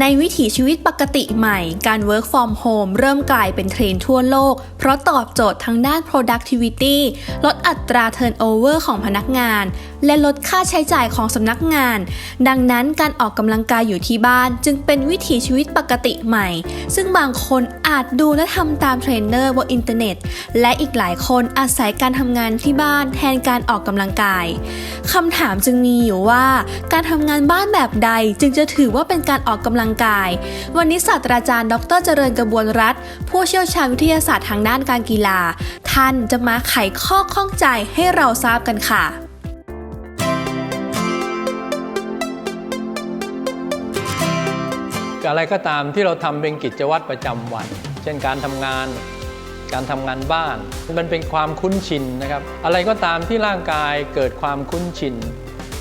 ในวิถีชีวิตปกติใหม่ การ work from home เริ่มกลายเป็นเทรนทั่วโลก เพราะตอบโจทย์ทั้งด้าน productivity ลดอัตรา turnover ของพนักงาน และลดค่าใช้จ่ายของสำนักงาน ดังนั้นการออกกำลังกายอยู่ที่บ้านจึงเป็นวิถีชีวิตปกติใหม่ ซึ่งบางคน อาจดูและทำตามเทรนเนอร์บนอินเทอร์เน็ต และอีกหลายคนอาศัยการทำงานที่บ้านแทนการออกกำลังกายคำถามจึงมีอยู่ว่า การทำงานบ้านแบบใดจึงจะถือว่าเป็นการออกกำลังกาย วันนี้ศาสตราจารย์ ดรเจริญกระบวนรัฐ ผู้เชี่ยวชาญวิทยาศาสตร์ทางด้านการกีฬา ท่านจะมาไขข้อข้องใจให้เราทราบกันค่ะ อะไรก็ตามที่เราทำเป็นกิจวัตรประจำวัน เช่นการทำงาน การทำงานบ้าน มันเป็นความคุ้นชินนะครับ อะไรก็ตามที่ร่างกายเกิดความคุ้นชิน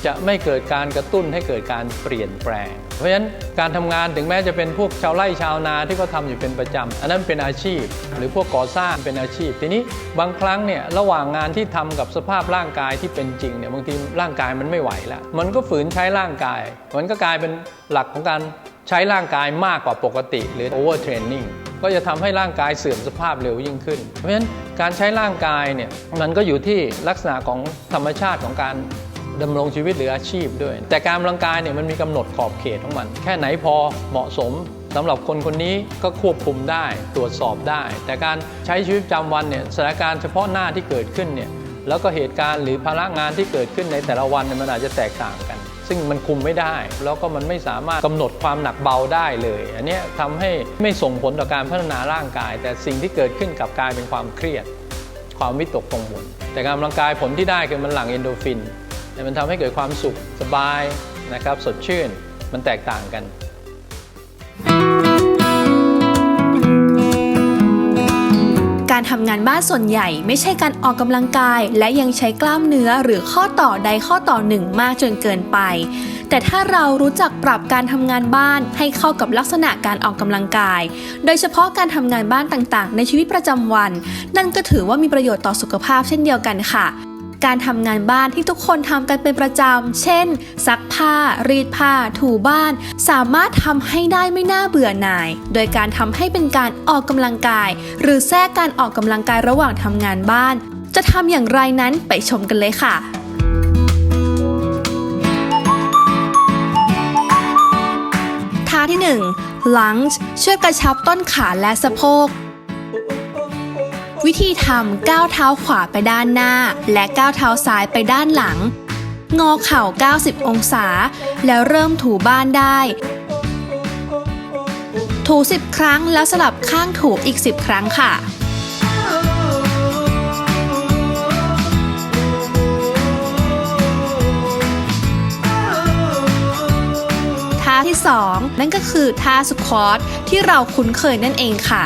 จะไม่เกิดการกระตุ้นให้เกิดการเปลี่ยนแปลง เพราะฉะนั้นการทำงานถึงแม้จะเป็นพวกชาวไร่ชาวนาที่เขาทาอยู่เป็นประจำอันนั้นเป็นอาชีพ หรือพวกก่อสร้างเป็นอาชีพ ทีนี้บางครั้งเนี่ยระหว่างงานที่ทำกับสภาพร่างกายที่เป็นจริงเนี่ยบางทีร่างกายมันไม่ไหวแล้ว มันก็ฝืนใช้ร่างกาย มันก็กลายเป็นหลักของการ ใช้ร่างกายมากกว่าปกติหรือ overtraining ก็จะทำให้ร่างกายเสื่อมสภาพเร็วยิ่งขึ้น เพราะฉะนั้นการใช้ร่างกายเนี่ยมันก็อยู่ที่ลักษณะของธรรมชาติของการดำรงชีวิตหรืออาชีพด้วย แต่การออกกำลังกายเนี่ยมันมีกำหนดขอบเขตของมัน แค่ไหนพอเหมาะสมสำหรับคนคนนี้ก็ควบคุมได้ตรวจสอบได้ แต่การใช้ชีวิตประจำวันเนี่ยสถานการณ์เฉพาะหน้าที่เกิดขึ้นเนี่ยแล้วก็เหตุการณ์หรือภาระงานที่เกิดขึ้นในแต่ละวันเนี่ยมันอาจจะแตกต่างกัน ซึ่งมันคุมไม่ได้ แล้วก็มันไม่สามารถกำหนดความหนักเบาได้เลย อันนี้ทำให้ไม่ส่งผลต่อการพัฒนาร่างกาย แต่สิ่งที่เกิดขึ้นกับกายเป็นความเครียด ความวิตกกังวลแต่การออกกำลังกายผลที่ได้คือมันหลั่งเอนโดรฟินแต่มันทำให้เกิดความสุขสบายนะครับสดชื่นมันแตกต่างกัน การทำงานบ้านส่วนใหญ่ไม่ใช่การออกกำลังกาย และยังใช้กล้ามเนื้อหรือข้อต่อใดข้อต่อหนึ่งมากจนเกินไป แต่ถ้าเรารู้จักปรับการทำงานบ้านให้เข้ากับลักษณะการออกกำลังกาย โดยเฉพาะการทำงานบ้านต่างๆ ในชีวิตประจำวัน นั่นก็ถือว่ามีประโยชน์ต่อสุขภาพเช่นเดียวกันค่ะ การทำงานบ้านที่ทุกคนทำกันเป็นประจำ เช่น ซักผ้า รีดผ้า ถูบ้าน สามารถทำให้ได้ไม่น่าเบื่อหน่าย โดยการทำให้เป็นการออกกำลังกาย หรือแทรกการออกกำลังกายระหว่างทำงานบ้าน จะทำอย่างไรนั้นไปชมกันเลยค่ะท่าที่ 1 lunge ช่วยกระชับต้นขาและสะโพก วิธีทำก้าวเท้าขวาไปด้านหน้า และก้าวเท้าซ้ายไปด้านหลัง งอเข่า 90 องศา แล้วเริ่มถูบ้านได้ ถู 10 ครั้งแล้วสลับข้างถูอีก 10 ครั้งค่ะท่าที่ 2 นั่นก็คือท่าสควอตที่เราคุ้นเคยนั่นเองค่ะ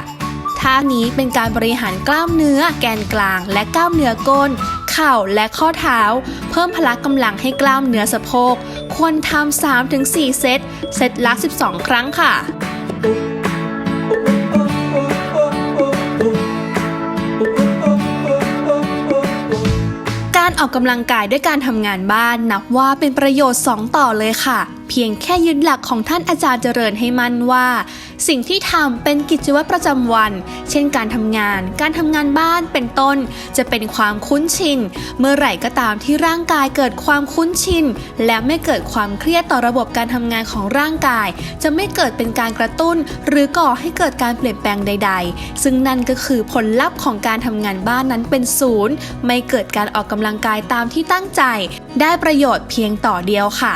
ท่านี้เป็นการบริหารกล้ามเนื้อ แกนกลาง และกล้ามเนื้อก้น เข่าและข้อเท้า เพิ่มพละกำลังให้กล้ามเนื้อสะโพก ควรทำ 3-4 เซต เซตละ 12 ครั้งค่ะการออกกำลังกายด้วยการทำงานบ้านนับว่าเป็นประโยชน์ 2 ต่อเลยค่ะเพียงแค่ยึดหลักของท่านอาจารย์เจริญให้มั่นว่า สิ่งที่ทำเป็นกิจวัตรประจำวัน เช่นการทำงาน การทำงานบ้านเป็นต้น จะเป็นความคุ้นชิน เมื่อไหร่ก็ตามที่ร่างกายเกิดความคุ้นชิน และไม่เกิดความเครียดต่อระบบการทำงานของร่างกาย จะไม่เกิดเป็นการกระตุ้น หรือก่อให้เกิดการเปลี่ยนแปลงใด ๆ ซึ่งนั่นก็คือผลลัพธ์ของการทำงานบ้านนั้นเป็นศูนย์ไม่เกิดการออกกำลังกายตามที่ตั้งใจ ได้ประโยชน์เพียงต่อเดียวค่ะ